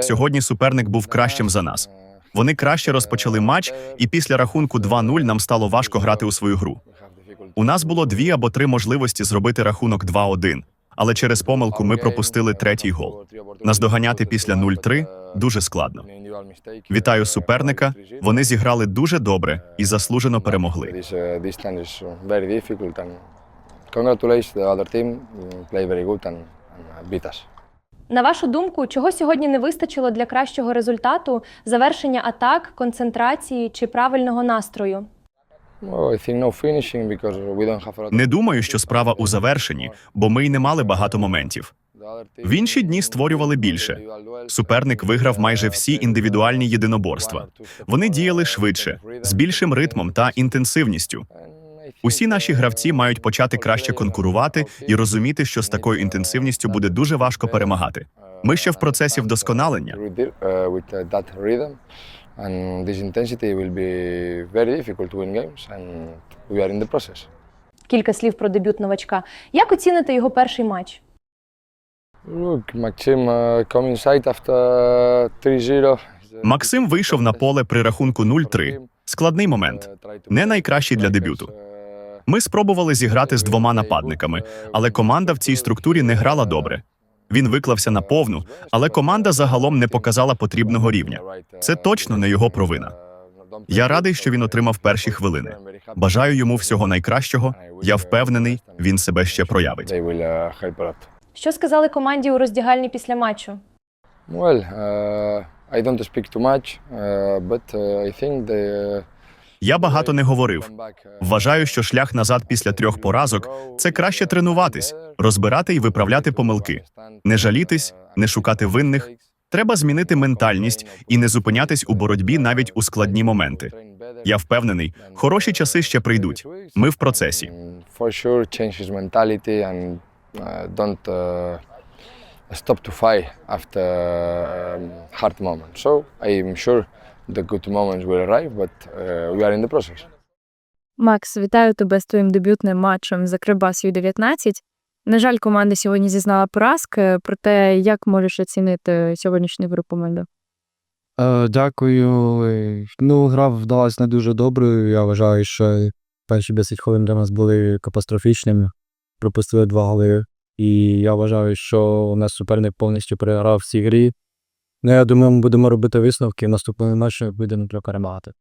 Сьогодні суперник був кращим за нас. Вони краще розпочали матч, і після рахунку 2-0 нам стало важко грати у свою гру. У нас було дві або три можливості зробити рахунок 2-1, але через помилку ми пропустили третій гол. Наздоганяти після 0-3 дуже складно. Вітаю суперника. Вони зіграли дуже добре і заслужено перемогли. Uh, uh, congratulations the other team play very good and, us. На вашу думку, чого сьогодні не вистачило для кращого результату, завершення атак, концентрації чи правильного настрою? Lot. Не думаю, що справа у завершенні, бо ми й не мали багато моментів. В інші дні створювали більше. Суперник виграв майже всі індивідуальні єдиноборства. Вони діяли швидше, з більшим ритмом та інтенсивністю. Усі наші гравці мають почати краще конкурувати і розуміти, що з такою інтенсивністю буде дуже важко перемагати. Ми ще в процесі вдосконалення. Uh, uh. Кілька слів про дебют новачка. Як оціните його перший матч? Uh, come inside after 3-0. Максим вийшов на поле при рахунку 0-3. Складний момент. Не найкращий для дебюту. Ми спробували зіграти з двома нападниками, але команда в цій структурі не грала добре. Він виклався на повну, але команда загалом не показала потрібного рівня. Це точно не його провина. Я радий, що він отримав перші хвилини. Бажаю йому всього найкращого. Я впевнений, він себе ще проявить. Uh. Що сказали команді у роздягальні після матчу? Well, uh, I don't speak too much, uh, but uh, I think the Я багато не говорив. Вважаю, що шлях назад після трьох поразок це краще тренуватись, розбирати і виправляти помилки, не жалітись, не шукати винних. Треба змінити ментальність і не зупинятись у боротьбі навіть у складні моменти. Я впевнений, хороші часи ще прийдуть. Ми в процесі. Uh, uh, stop to fight after um, hard moments. So I'm sure the good moments will arrive, but uh, we are in the process. Макс, вітаю тебе з твоїм дебютним матчем за Кривбас Ю-19. На жаль, команда сьогодні зізнала поразки. Проте, як можеш оцінити сьогоднішню гру команди? Е, Дякую. Ну, гра вдалась не дуже доброю. Я вважаю, що перші 10 хвилин для нас були катастрофічними. Пропустили два голи. І я вважаю, що у нас суперник повністю переграв в цій грі. Ну, я думаю, ми будемо робити висновки. В наступному матчі будемо перемагати.